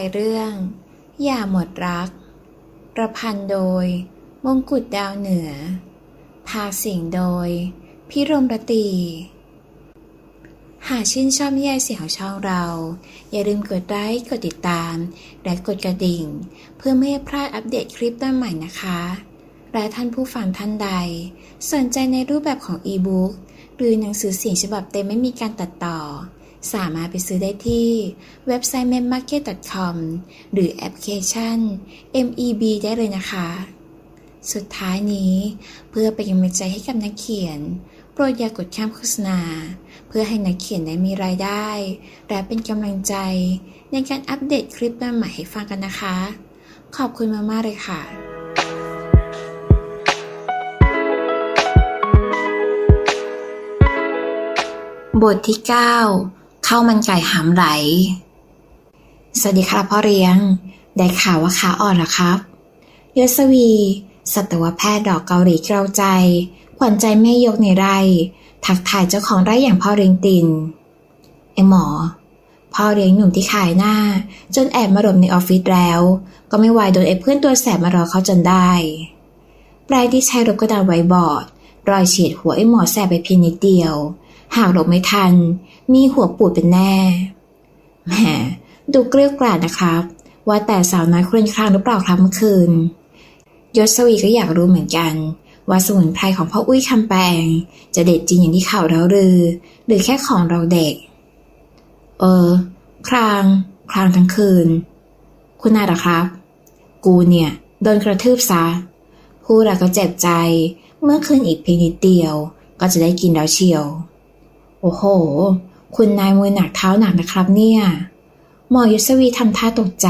ายเรื่อง อย่าหมดรัก ประพันธ์โดย มงกุฎดาวเหนือ พาสียงโดย พิรมรตี หากชื่นชอบนิยายเสียงของช่องเรา อย่าลืมกดไลค์กดติดตาม และกดกระดิ่ง เพื่อไม่ให้พลาดอัปเดตคลิปใหม่นะคะ และท่านผู้ฟังท่านใด สนใจในรูปแบบของอีบุ๊กหรือหนังสือเสียงฉบับเต็มไม่มีการตัดต่อ สามารถไปซื้อได้ที่เว็บไซต์ m e m m a r k e t c o m หรือแอปพลิเคชัน MEB ได้เลยนะคะ สุดท้ายนี้เพื่อเป็นกำลังใจให้กับนักเขียน โปรดอย่ากดข้ามโฆษณา เพื่อให้นักเขียนได้มีรายได้ และเป็นกำลังใจในการอัปเดตคลิปใหม่ให้ฟังกันนะคะ ขอบคุณมากๆเลยค่ะบทที่ 9 ข้าวมันไก่หามไหล สวัสดีครับพ่อเลี้ยง ได้ข่าวว่าขาอ่อนเหรอครับ ยศวี สัตวแพทย์ดอกเกาหลีเกลาใจ ขวัญใจแม่ยกในไร่ ทักทายเจ้าของไร่อย่างพ่อเลี้ยงตินไอหมอ พ่อเลี้ยงหนุ่มที่ขายหน้า จนแอบมาหลบในออฟฟิศแล้ว ก็ไม่ไหวโดนไอ้เพื่อนตัวแสบมารอเขาจนได้ปลายที่ใช้รบกระดานไว้บอร์ดรอยเฉียดหัวไอ้หมอแสบไปเพียงนิดเดียว หากหลบไม่ทัน มีหัวปูดเป็นแน่ แหม ดูเกลี้ยกล่อมนะครับ ว่าแต่สาวน้อยครวญครางหรือเปล่าครับเมื่อคืน ยศวีก็อยากรู้เหมือนกัน ว่าสมุนไพรของพ่ออุ้ยคำแปลงจะเด็ดจริงอย่างที่ข่าวเราลือ หรือแค่ของเราเด็ก เออ คราง ครางทั้งคืน คุณนายหรอครับ กูเนี่ยโดนกระทืบซะพูดแล้วก็เจ็บใจ เมื่อคืนอีกเพียงนิดเดียว ก็จะได้กินแล้วเชียว โอ้โห คุณนายมือหนักเท้าหนักนะครับเนี่ย หมอยุสวีทำท่าตกใจ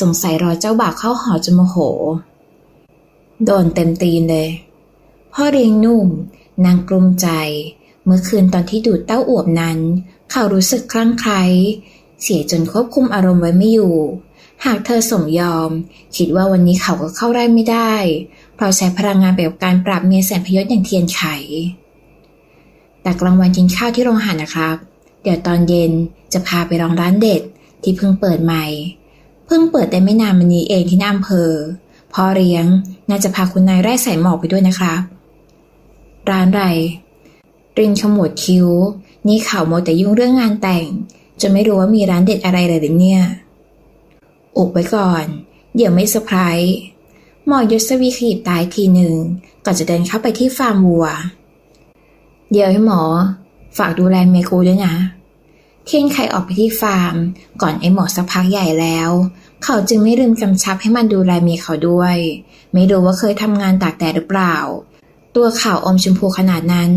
สงสัยรอเจ้าบ่าวเข้าหอจนโมโห โดนเต็มตีนเลย พ่อเรียงนุ่ม นางกลุ้มใจ เมื่อคืนตอนที่ดูดเต้าอวบนั้น เขารู้สึกคลั่งไคล้เสียจนควบคุมอารมณ์ไว้ไม่อยู่ หากเธอสมยอม คิดว่าวันนี้เขาก็เข้าได้ไม่ได้ เพราะใช้พลังงานไปกับการปราบเมียแสนพยศอย่างเทียนไข แต่กลางวันกินข้าวที่โรงอาหารนะครับ เดี๋ยวตอนเย็นจะพาไปลองร้านเด็ดที่เพิ่งเปิดใหม่ เพิ่งเปิดได้ไม่นานมานี้เองที่หน้าอำเภอพ่อเลี้ยงน่าจะพาคุณนายไร่ใส่หมอกไปด้วยนะครับ ร้านไรรินขมวดคิ้ว นี่ข่าวโมแต่ยุ่งเรื่องงานแต่งจนไม่รู้ว่ามีร้านเด็ดอะไรเลยหรือเนี่ย อุบไว้ก่อน เดี๋ยวไม่เซอร์ไพรส์หมอยศวีขยิบตายทีหนึ่งก่อนจะเดินเข้าไปที่ฟาร์มวัว เดี๋ยวให้หมอ ฝากดูแลเมกูด้วยนะ เทียนไข่ออกไปที่ฟาร์ม ก่อนไอหมอสักพักใหญ่แล้ว เขาจึงไม่ลืมกำชับให้มันดูแลเมียเขาด้วย ไม่รู้ว่าเคยทำงานตากแดดหรือเปล่า ตัวข่าวอมชมพูขนาดนั้น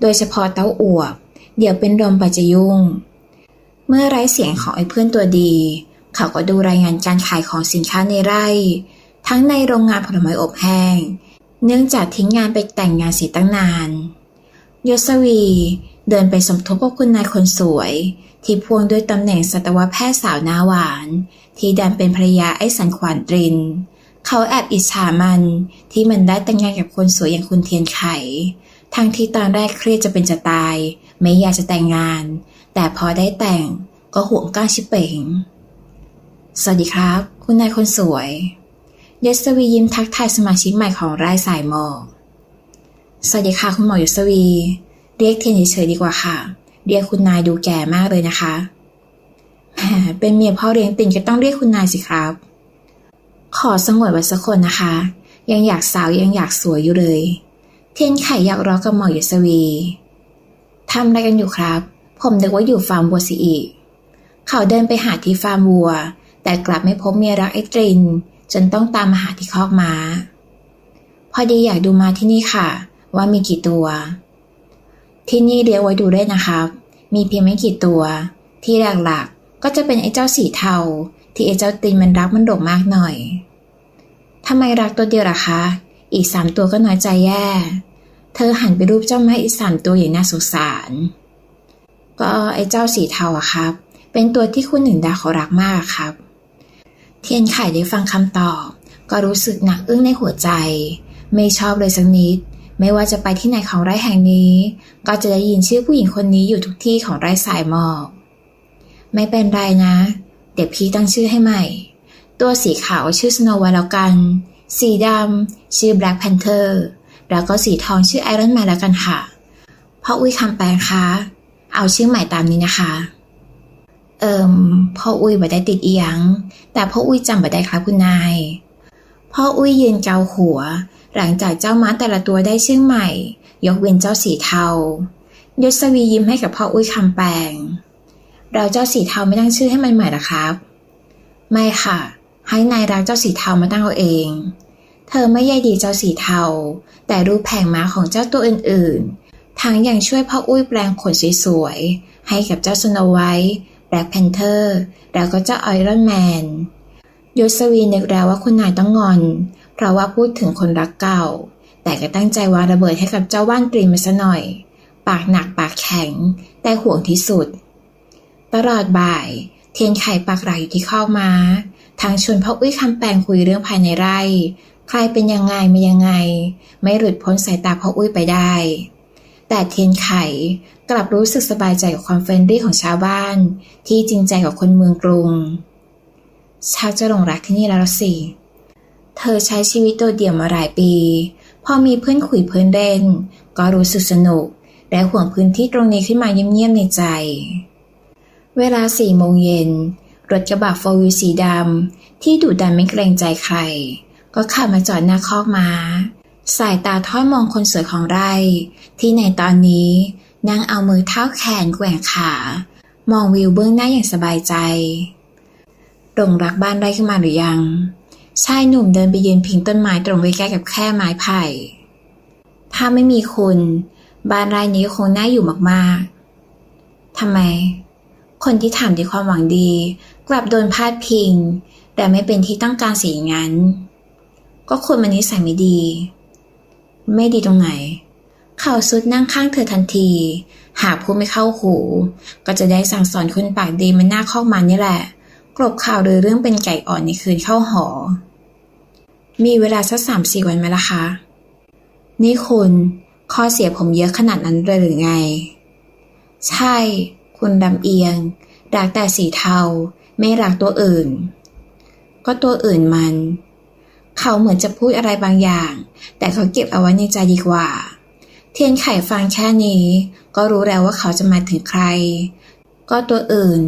โดยเฉพาะเต้าอวบ เดี๋ยวเป็นลมไปจะยุ่ง เมื่อไร้เสียงของไอ้เพื่อนตัวดี เขาก็ดูรายงานการขายของสินค้าในไร่ ทั้งในโรงงานผลไม้อบแห้ง เนื่องจากทิ้งงานไปแต่งงานเสียตั้งนานยศวี เดินไปสมทบกับคุณนายคนสวย ที่พวงด้วยตำแหน่งสัตวแพทย์สาวหน้าหวาน ที่ดันเป็นภรรยาไอ้สันขวานตริน เขาแอบอิจฉามันที่มันได้แต่งงานกับคนสวยอย่างคุณเทียนไข ทั้งที่ตอนแรกเครียดจะเป็นจะตาย ไม่อยากจะแต่งงาน แต่พอได้แต่งก็ห่วงก้าวชิเป่งสวัสดีครับ คุณนายคนสวยยศวียิ้มทักทายสมาชิกใหม่ของรายสายหมอก สวัสดีค่ะคุณหมอยศวี เรียกเทียนเฉยๆดีกว่าค่ะ เรียกคุณนายดูแก่มากเลยนะคะแหมเป็นเมียพ่อเลี้ยงติ่งก็ต้องเรียกคุณนายสิครับ ขอสงวนไว้สักคนนะคะ ยังอยากสาวยังอยากสวยอยู่เลย เทียนไข่อยากรอกับหมอยศวีทำอะไรกันอยู่ครับ ผมนึกว่าอยู่ฟาร์มวัวสิอีก เขาเดินไปหาที่ฟาร์มวัว แต่กลับไม่พบเมียรักไอ้ตริน จนต้องตามมาหาที่คอกม้าพอดีอยากดูมาที่นี่ค่ะ ว่ามีกี่ตัว ที่นี่เลี้ยงไว้ดูได้นะครับ มีเพียงไม่กี่ตัว ที่หลักๆก็จะเป็นไอ้เจ้าสีเทา ที่ไอ้เจ้าตินมันรักมันโด่งมากหน่อยทำไมรักตัวเดียวล่ะคะ อีกสามตัวก็น้อยใจแย่ เธอหันไปรูปเจ้าไม้อีกสามตัวอย่างน่าสงสาร ก็ไอ้เจ้าสีเทาอะครับ เป็นตัวที่คุณหนึ่งดาเขารักมากครับ เทียนไข่ได้ฟังคำตอบ ก็รู้สึกหนักอึ้งในหัวใจ ไม่ชอบเลยสักนิด ไม่ว่าจะไปที่ไหนของไร่แห่งนี้ ก็จะได้ยินชื่อผู้หญิงคนนี้อยู่ทุกที่ของไร่สายหมอก ไม่เป็นไรนะ เดี๋ยวพี่ตั้งชื่อให้ใหม่ ตัวสีขาวชื่อสโนไวท์แล้วกัน สีดำชื่อแบล็กแพนเทอร์แล้วก็สีทองชื่อไอรอนแมนแล้วกันค่ะ พ่ออุ้ยคำแปลงคะเอาชื่อใหม่ตามนี้นะคะ เอิมพ่ออุ้ยบ่ได้ติดเอียง แต่พ่ออุ้ยจำบ่ได้ครับคุณนาย พ่ออุ้ยยืนเกาหัว หลังจากเจ้าม้าแต่ละตัวได้ชื่อใหม่ ยกเว้นเจ้าสีเทายศวียิ้มให้กับพ่ออุ้ยคำแปลง เราเจ้าสีเทาไม่ตั้งชื่อให้มันใหม่หรอครับ ไม่ค่ะ ให้นายรักเจ้าสีเทามาตั้งเอาเอง เธอไม่ใยดีเจ้าสีเทา แต่รูปแผงม้าของเจ้าตัวอื่นๆ ทั้งยังช่วยพ่ออุ้ยแปลงขนสวยๆให้กับเจ้าสโนไวท์แบล็กแพนเทอร์ แล้วก็เจ้าไอรอนแมน ยศวีนึกแล้วว่าคุณนายต้องงอน เพราะว่าพูดถึงคนรักเก่า แต่ก็ตั้งใจวางระเบิดให้กับเจ้าว่านตรีมาซะหน่อย ปากหนักปากแข็ง แต่ห่วงที่สุด ตลอดบ่าย เทียนไข่ปากไหลอยู่ที่ข้อกม้าทางชวนพ่ออุ้ยคำแปลงคุยเรื่องภายในไร่ ใครเป็นยังไงมายังไง ไม่หลุดพ้นสายตาพ่ออุ้ยไปได้ แต่เทียนไข่กลับรู้สึกสบายใจกับความเฟรนดี้ของชาวบ้าน ที่จริงใจกับคนเมืองกรุง ชักจะหลงรักที่นี่แล้วสิ เธอใช้ชีวิตโดดเดี่ยวมาหลายปี พอมีเพื่อนคุยเพื่อนเล่น ก็รู้สึกสนุก และห่วงพื้นที่ตรงนี้ขึ้นมาเงียบๆในใจ เวลาสี่โมงเย็น รถกระบะโฟวิวสีดำที่ดุดันไม่เกรงใจใคร ก็ขับมาจอดหน้าคอกม้า สายตาทอดมองคนสวยของไร่ ที่ในตอนนี้นั่งเอามือเท้าแขนแกว่งขา มองวิวเบื้องหน้าอย่างสบายใจ หลงรักบ้านไร่ขึ้นมาหรือยัง ชายหนุ่มเดินไปยืนพิงต้นไม้ตรงใกล้ๆกับแค่ไม้ไผ่ ถ้าไม่มีคุณ บ้านไร่นี้คงน่าอยู่มากๆทำไม คนที่ถามด้วยความหวังดี กลับโดนพาดพิง แต่ไม่เป็นที่ต้องการสีอย่างนั้น ก็คนมันนิสัยไม่ดี ไม่ดีตรงไหน เขาสุดนั่งข้างเธอทันที หากพูดไม่เข้าหู ก็จะได้สั่งสอนคนปากดีมันหน้าข้อมันนี่แหละ กลบข่าวหรือเรื่องเป็นไก่อ่อนในคืนเข้าหอ มีเวลาสักสามสี่วันไหมล่ะคะ นี่คุณข้อเสียผมเยอะขนาดนั้นเลยหรือไง ใช่ คุณดำเอียงรักแต่สีเทา ไม่รักตัวอื่น ก็ตัวอื่นมัน เขาเหมือนจะพูดอะไรบางอย่าง แต่เขาเก็บเอาไว้ในใจดีกว่า เทียนไข่ฟังแค่นี้ ก็รู้แล้วว่าเขาจะมาถึงใคร ก็ตัวอื่น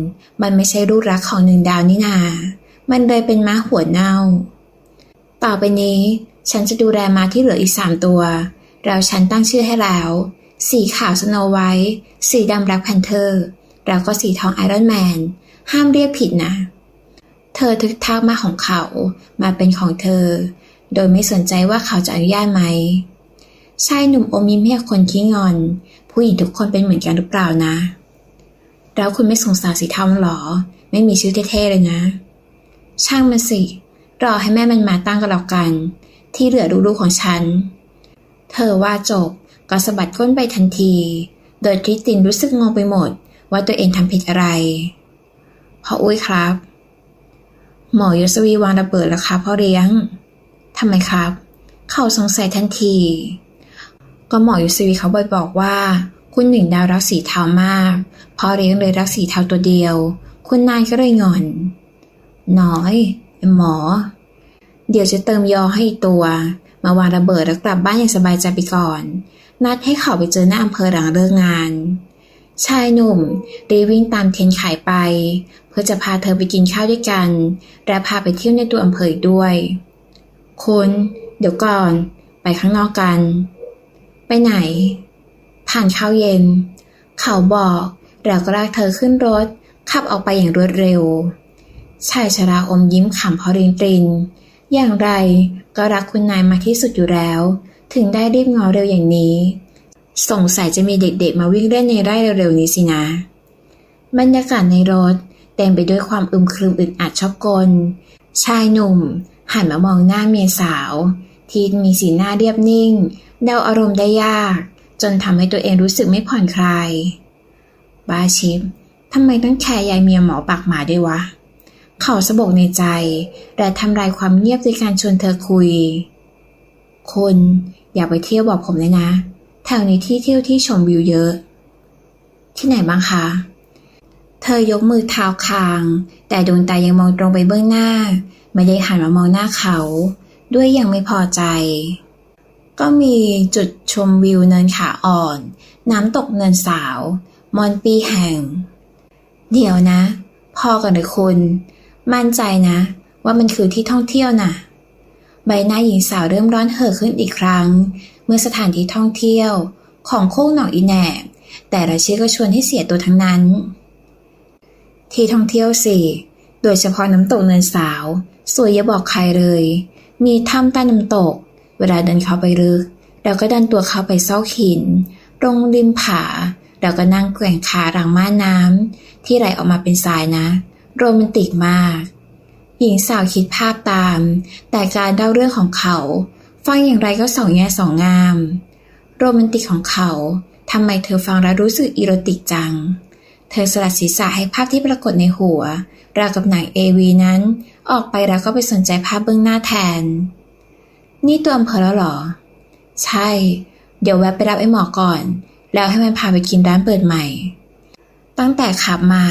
มันไม่ใช่รูปรักของหนึ่งดาวนี่นา มันเลยเป็นม้าหัวเน่า ต่อไปนี้ ฉันจะดูแลม้าที่เหลืออีกสามตัว เราฉันตั้งชื่อให้แล้ว สีขาวสโนไวท์สีดำแบล็กแพนเทอร์ แล้วก็สีทองไอรอนแมน ห้ามเรียกผิดนะ เธอทึกทักมาของเขามาเป็นของเธอ โดยไม่สนใจว่าเขาจะอนุญาตไหมชายหนุ่มอมยิ้มให้คนขี้งอน ผู้หญิงทุกคนเป็นเหมือนกันหรือเปล่านะ แล้วคุณไม่สงสารสีเทาหรอ ไม่มีชื่อเท่ๆเลยนะ ช่างมันสิ รอให้แม่มันมาตั้งกันแล้วกัน ที่เหลือลูกๆของฉัน เธอว่าจบก็สะบัดก้นไปทันที โดยคริสตินรู้สึกงงไปหมด ว่าตัวเองทำผิดอะไร พ่ออุ้ยครับ หมอยศวีวางระเบิดแล้วครับพ่อเลี้ยงทำไมครับ เขาสงสัยทันที ก็หมอยศวีเขาบอยบอกว่า คุณหนึ่งดาวรักสีเทามากพ่อเลี้ยงเลยรักสีเทาตัวเดียว คุณนายก็เลยงอน น้อย หมอ เดี๋ยวจะเติมยอให้ตัว มาวางระเบิดแล้วกลับบ้านอย่างสบายใจไปก่อน นัดให้เขาไปเจอหน้าอำเภอหลังเลิกงาน ชายหนุ่มรีวิ่งตามเทียนไขไป เพื่อจะพาเธอไปกินข้าวด้วยกัน และพาไปเที่ยวในตัวอำเภออีกด้วยคุณเดี๋ยวก่อน ไปข้างนอกกัน ไปไหน ผ่านข้าวเย็น เขาบอกแล้วก็ลากเธอขึ้นรถ ขับออกไปอย่างรวดเร็ว ชายชราอมยิ้มขำพอรินปริน อย่างไรก็รักคุณนายมากที่สุดอยู่แล้ว ถึงได้รีบงอเร็วอย่างนี้ สงสัยจะมีเด็กๆมาวิ่งเล่นในไร่เร็วๆนี้สินะ บรรยากาศในรถเต็มไปด้วยความอึมครึมอึดอัดชอบกล ชายหนุ่ม หันมามองหน้าเมียสาว ที่มีสีหน้าเรียบนิ่ง เดาอารมณ์ได้ยาก จนทำให้ตัวเองรู้สึกไม่ผ่อนคลายบาชิปทำไมต้องแคร์ยายเมียหมอปากหมาด้วยวะ เขาสะบกในใจแต่ทำลายความเงียบด้วยการชวนเธอคุยคุณอย่าไปเที่ยวบอกผมเลยนะ แถวนี้ที่เที่ยวที่ชมวิวเยอะ ที่ไหนบ้างคะ เธอยกมือเท้าคาง แต่ดวงตายังมองตรงไปเบื้องหน้า ไม่ได้หันมามองหน้าเขา ด้วยยังไม่พอใจ ก็มีจุดชมวิวเนินขาอ่อน น้ำตกเนินสาว มอนปีแห่ง เดี๋ยวนะ พอกันเลยคุณ มั่นใจนะ ว่ามันคือที่ท่องเที่ยวน่ะ ใบหน้าหญิงสาวเริ่มร้อนเห่อขึ้นอีกครั้ง เมื่อสถานที่ท่องเที่ยว ของโคกหนองอีแหนบแต่ละชื่อก็ชวนให้เสียตัวทั้งนั้น ที่ท่องเที่ยวสิโดยเฉพาะน้ำตกเนินสาว สวยอย่าบอกใครเลย มีถ้ำใต้น้ำตก เวลาเดินเข้าไปลึก เราก็ดันตัวเข้าไปซอกหิน ตรงริมผา เราก็นั่งแกว่งขาหลังม่านน้ำที่ไหลออกมาเป็นทรายนะ โรแมนติกมาก หญิงสาวคิดภาพตาม แต่การเล่าเรื่องของเขา ฟังอย่างไรก็สองแง่สองงาม โรแมนติกของเขาทำไมเธอฟังแล้วรู้สึกอีโรติกจัง เธอสลัดศีรษะให้ภาพที่ปรากฏในหัวราวกับหนังเอวีนั้น ออกไปแล้วก็ไปสนใจภาพเบื้องหน้าแทน นี่ตัวอำเภอแล้วหรอ ใช่ เดี๋ยวแวะไปรับไอ้หมอก่อน แล้วให้มันพาไปกินร้านเปิดใหม่ ตั้งแต่ขับมา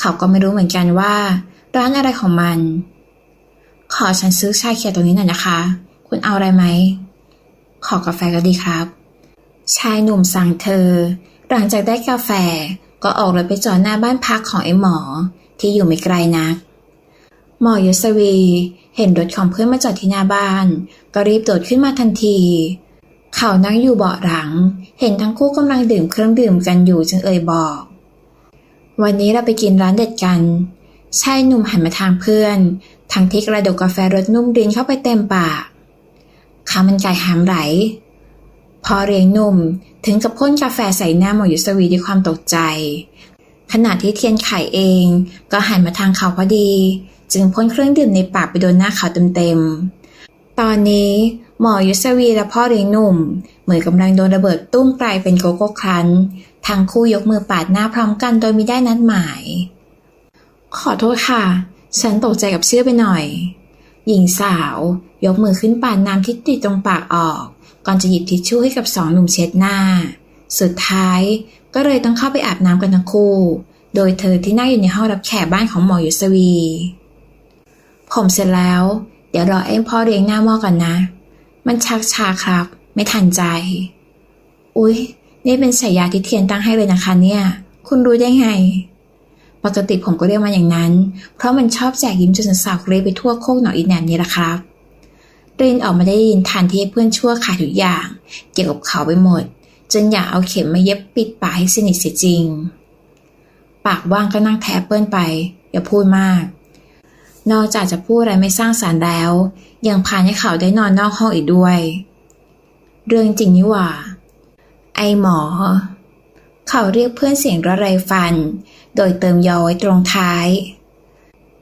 เขาก็ไม่รู้เหมือนกันว่า ร้านอะไรของมัน ขอฉันซื้อชาเขียวตัวนี้หน่อยนะคะ คุณเอาอะไรไหม ขอกาแฟก็ดีครับ ชายหนุ่มสั่งเธอ หลังจากได้กาแฟก็ออกรถไปจอดหน้าบ้านพักของไอ้หมอที่อยู่ไม่ไกลนัก หมอยศวี เห็นรถของเพื่อนมาจอดที่หน้าบ้าน ก็รีบโดดขึ้นมาทันที เขานั่งอยู่เบาะหลัง เห็นทั้งคู่กำลังดื่มเครื่องดื่มกันอยู่จึงเอ่ยบอก วันนี้เราไปกินร้านเด็ดกันชายหนุ่มหันมาทางเพื่อน ทั้งที่กระดกกาแฟรสนุ่มรินเข้าไปเต็มปากข้ามันไก่หามไหล พอเรียงหนุ่มถึงกับพ่นกาแฟใส่หน้าหมอยุสวีด้วยความตกใจขณะที่เทียนไข่เองก็หันมาทางเขาพอดี จึงพ่นเครื่องดื่มในปากไปโดนหน้าเขาเต็มๆ ตอนนี้หมอยุสวีและพ่อเรียงหนุ่ม เหมือนกำลังโดนระเบิดตุ้มกลายเป็นโกโก้ครันทั้งคู่ยกมือปาดหน้าพร้อมกันโดยไม่ได้นัดหมาย ขอโทษค่ะ ฉันตกใจกับเชื่อไปหน่อย หญิงสาว ยกมือขึ้นปาดน้ำที่ติดตรงปากออก ก่อนจะหยิบทิชชู่ให้กับสองหนุ่มเช็ดหน้า สุดท้ายก็เลยต้องเข้าไปอาบน้ำกันทั้งคู่ โดยเธอที่นั่งอยู่ในห้องรับแขกบ้านของหมอยุสวี ผมเสร็จแล้ว เดี๋ยวรอเอ็มพ่อเลี้ยงหน้าหม้อก่อนนะ มันชักชาครับ ไม่ทันใจ อุ๊ย นี่เป็นฉายาที่เทียนตั้งให้เลยนะคะเนี่ย คุณรู้ได้ไง ปกติผมก็เรียกมันอย่างนั้น เพราะมันชอบแจกยิ้มจนสาวๆเรไปทั่วโคกหนองอีแหนมนี่แหละครับเรนออกมาได้ยินทันที่เพื่อนชั่วขายทุกอย่าง เกี่ยวกับเขาไปหมด จนอยากเอาเข็มมาเย็บปิดปากให้สนิทเสียจริง ปากว่างก็นั่งแทบเปิ้ลไป อย่าพูดมาก นอกจากจะพูดอะไรไม่สร้างสารรค์แล้ว ยังพาให้เขาได้นอนนอกห้องอีกด้วย เรื่องจริงนี่หว่า ไอหมอ เขาเรียกเพื่อนเสียงระไรฟัน โดยเติมยอไว้ตรงท้าย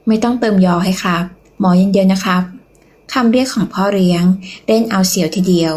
ไม่ต้องเติมยอให้ครับ หมอเย็นๆนะครับคำเรียกของพ่อเลี้ยงเล่นเอาเสียวทีเดียว